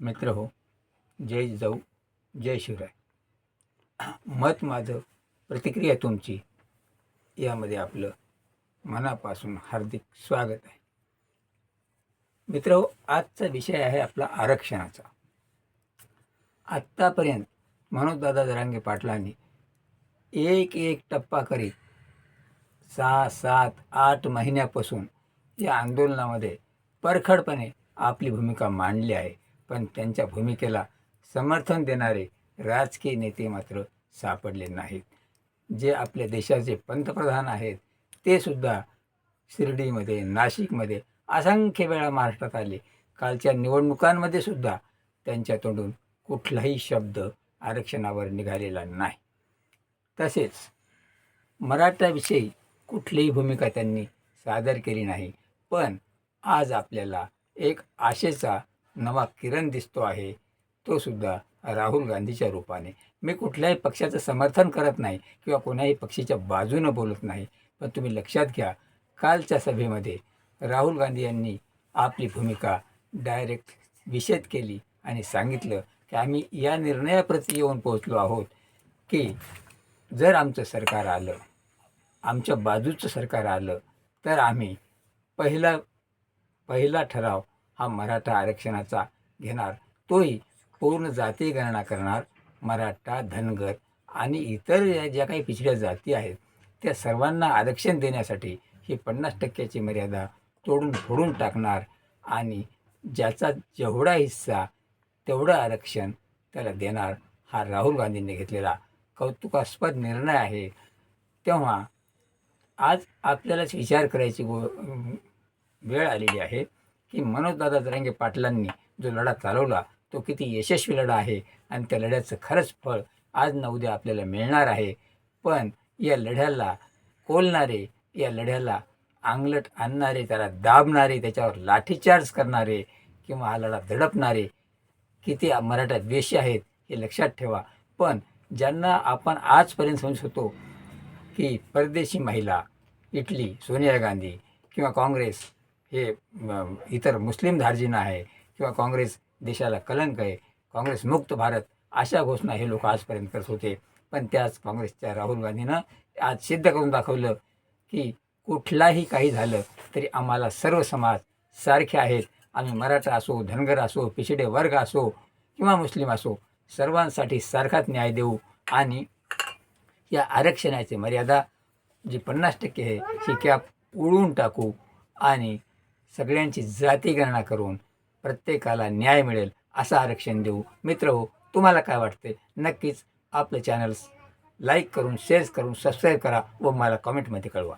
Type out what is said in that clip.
मित्र हो जय जाऊ जय शिवराय. मत माझं प्रतिक्रिया तुमची यामध्ये आपलं मनापासून हार्दिक स्वागत आहे. मित्र हो आजचा विषय आहे आपला आरक्षणाचा. आत्तापर्यंत मनोजदादा जरांगे पाटलांनी एक एक टप्पा करीत सहा सात आठ महिन्यापासून या आंदोलनामध्ये परखडपणे आपली भूमिका मांडली आहे. पण त्यांच्या भूमिकेला समर्थन देणारे राजकीय नेते मात्र सापडले नाहीत. जे आपल्या देशाचे पंतप्रधान आहेत ते सुद्धा शिर्डीमध्ये नाशिकमध्ये असंख्य वेळा महाराष्ट्रात आले. कालच्या निवडणुकांमध्ये सुद्धा त्यांच्या तोंडून कुठलाही शब्द आरक्षणावर निघालेला नाही. तसेच मराठाविषयी कुठलीही भूमिका त्यांनी सादर केली नाही. पण आज आपल्याला एक आशेचा नवा किरण दिसतो आहे. तो सुद्धा राहुल गांधीच्या रूपाने. मी कुठल्याही पक्षाचं समर्थन करत नाही किंवा कोणाही पक्षाच्या बाजूनं बोलत नाही. पण तुम्ही लक्षात घ्या कालच्या सभेमध्ये राहुल गांधी यांनी आपली भूमिका डायरेक्ट विषद केली आणि सांगितलं की आम्ही या निर्णयाप्रती येऊन पोहोचलो आहोत की जर आमचं सरकार आलं आमच्या बाजूचं सरकार आलं तर आम्ही पहिला पहिला ठराव हा मराठा आरक्षणाचा घेणार. तोही पूर्ण जाती गणना करणार. मराठा धनगर आणि इतर ज्या काही पिछड्या जाती आहेत त्या सर्वांना आरक्षण देण्यासाठी ही पन्नास टक्क्याची मर्यादा तोडून फोडून टाकणार आणि ज्याचा जेवढा हिस्सा तेवढं आरक्षण त्याला देणार हा राहुल गांधींनी घेतलेला कौतुकास्पद निर्णय आहे. तेव्हा आज आपल्यालाच विचार करायची गो वेळ आलेली आहे. की मनोजदादा जरांगे पाटलांनी जो लढा चालवला तो किती यशस्वी लढा आहे आणि त्या लढ्याचं खरंच फळ आज न उद्या आपल्याला मिळणार आहे. पण या लढ्याला कोलणारे या लढ्याला आंगलट आणणारे त्याला दाबणारे त्याच्यावर लाठीचार्ज करणारे किंवा हा लढा दडपणारे किती मराठा द्वेषी आहेत हे लक्षात ठेवा. पण ज्यांना आपण आजपर्यंत समजत होतो की परदेशी महिला इटली सोनिया गांधी किंवा काँग्रेस हे इतर मुस्लिम धार्जिना आहे किंवा काँग्रेस देशाला कलंक आहे काँग्रेस मुक्त भारत अशा घोषणा हे लोक आजपर्यंत करत होते. पण त्याच काँग्रेसच्या राहुल गांधीनं आज सिद्ध करून दाखवलं की कुठलाही काही झालं तरी आम्हाला सर्व समाज सारखे आहेत. आम्ही मराठा असो धनगर असो पिछडे वर्ग असो किंवा मुस्लिम असो सर्वांसाठी सारखाच न्याय देऊ आणि या आरक्षणाची मर्यादा जी पन्नास टक्के आहे ही कॅप उडवून टाकू आणि सगळ्यांची जाती गणना करून प्रत्येकाला न्याय मिळेल असं आरक्षण देऊ. मित्र हो तुम्हाला काय वाटते नक्कीच आपलं चॅनल्स लाईक करून शेअर करून सबस्क्राईब करा व मला कॉमेंटमध्ये कळवा.